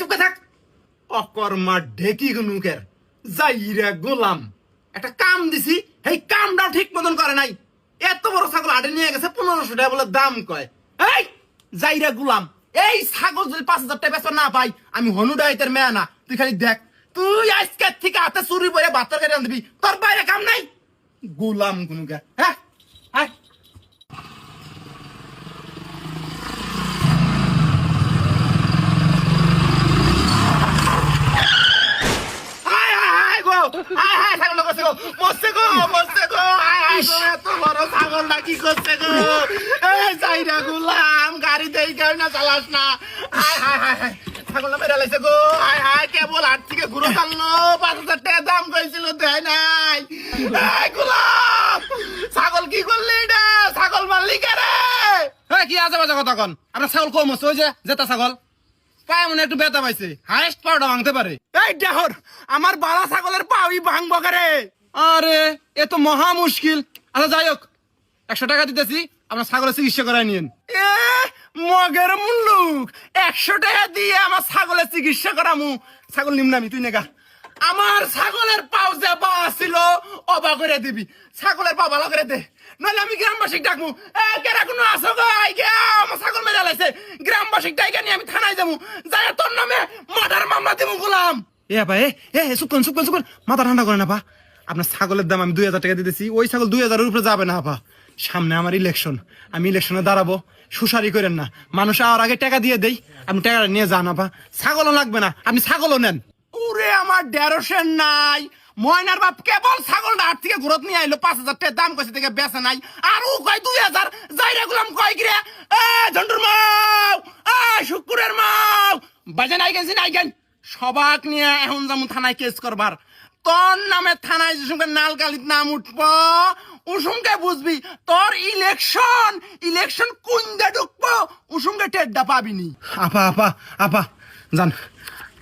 চুপকে থাক। অকর্মা ঢেকি যাইরে গোলাম। একটা কাম দিছি কামটাও ঠিক মতন করে নাই। এত বড় ছাগল আটে নিয়ে গেছে, পনেরোশো টাকা বলে দাম কয়। এই যাইরে গোলাম, এই ছাগল যদি পাঁচ হাজার টাকা না পাই, আমি হনু ডাইতের মেয়া না। তুই খালি দেখ, তুই আজকে থেকে হাতে চুরি বয়ে ভাতের কেটে দিবি তোর বাইরে কাম নাই। গোলাম হ্যাঁ হ্যাঁ হায় হায় ছাগল। গো গো গো কি করছে না চালাস না। গো। হায় কেবল থেকে পাঁচ হাজার দাম নাই। ছাগল কি করলি এটা ছাগল মারলি কে রে? হ্যাঁ কি আছে বাজা কথা কন? আপনার ছাগল কম হচ্ছে ওই যে জেতা ছাগল। পায়ে মনে একটু ব্যথা পাইছে? হাইস্ট ভাঙতে পারে। এই দেহর আমার বালা ছাগলের পাউই ভাঙবো রে? আরে এ তো মহা মুশকিল। আচ্ছা যাই হোক একশো টাকা দিতেছি আপনার ছাগলের চিকিৎসা করাই নিন এ মগের মুল্লুক একশো টাকা দিয়ে আমার ছাগলের চিকিৎসা করামু। ছাগল নিমনামি তুই নেগা আমার ছাগলের পাও যে পা ছিল অবা করে দিবি। ছাগলের পা ভালো করে দে। নইলে আমি গ্রামবাসী ডাকমু। এ কেরা কোনো আসো গো? আই গে আমার ছাগল মেরে লাইছে। গ্রামবাসী ডাইকে নিয়ে আমি থানায় যাব। যাই তোর নামে মার্ডার মামলা দিমু গোলাম। এ আপা এ সুকন সুকন সুকন মাথা ঠান্ডা করে না পা আপনার ছাগলের দাম আমি দুই হাজার টাকা দিতেছি। ওই ছাগল দুই হাজারের উপরে যাবে না আপা সামনে আমার ইলেকশন আমি ইলেকশনে দাঁড়াবো। সুসারি করেন না। মানুষ আর আগে টাকা দিয়ে দেই। আপনি টাকাটা নিয়ে যান আপা ছাগলও লাগবে না। আপনি ছাগলও নেন। আমার দেড়শো নাই। ময়নার বাপ কেবল ছাগলটা হাট থেকে ঘুরত নিয়ে আইলো, পাঁচ হাজার টাকা দাম কইছে থেকে বেচে নাই। আর ও কয়, দুই হাজার যাইরে গুলাম কয় গিরে এ, ঝন্টুর মাও, এ শুকুরের মাও। বাজে নাই গেছি, নাই গেন। সবাক নিয়ে এখন যেমন থানায় কেস করবার। তোর নামে থানায় যে সঙ্গে নালকালিত নাম উঠব উসুমকে বুঝবি, তোর ইলেকশন ইলেকশন কুন্দে ঢুকবো উসুমকে টেড্ডা পাবিনি। আপা আপা আপা জান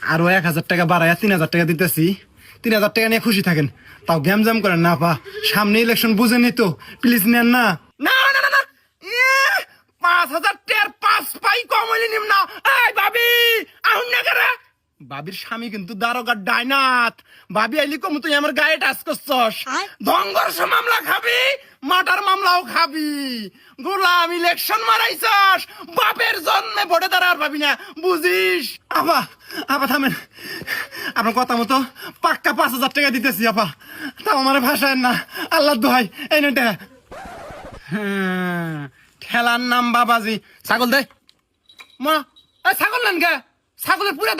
আরও এক হাজার টাকা বাড়ায় তিন হাজার টাকা দিতেছি। তিন হাজার টাকা নিয়ে খুশি থাকেন। তাও গ্যাম জ্যাম করেন না পা সামনে ইলেকশন বুঝে নি তো। প্লিজ নেন না। না না না পাঁচ হাজার টের পাঁচ পাই কম হইলে নিম না। এই ভাবি, আহুন না বাবির স্বামী কিন্তু দারোগার ডাইনাথ। বাবি আইলি কম তুই আমার গায়ে টাচ করছস? ধঙ্গর্ষ মামলা খাবি মাটার মামলাও খাবি। গোলাম ইলেকশন মারাইছস বাপের জন্মে ভোটে দাঁড়ার পাবি না। বুঝিস? আপা আপা থামেন। আপনার কথা মতো পাক্কা পাঁচ হাজার টাকা দিতেছি আপা। তাও আমার ভাষায় না। আল্লাহ দোহাই এই নেটা হ্যাঁ, ঠেলার নাম বাবাজি। ছাগল দে। মা ছাগল নেন কে? ছাগলের পুরা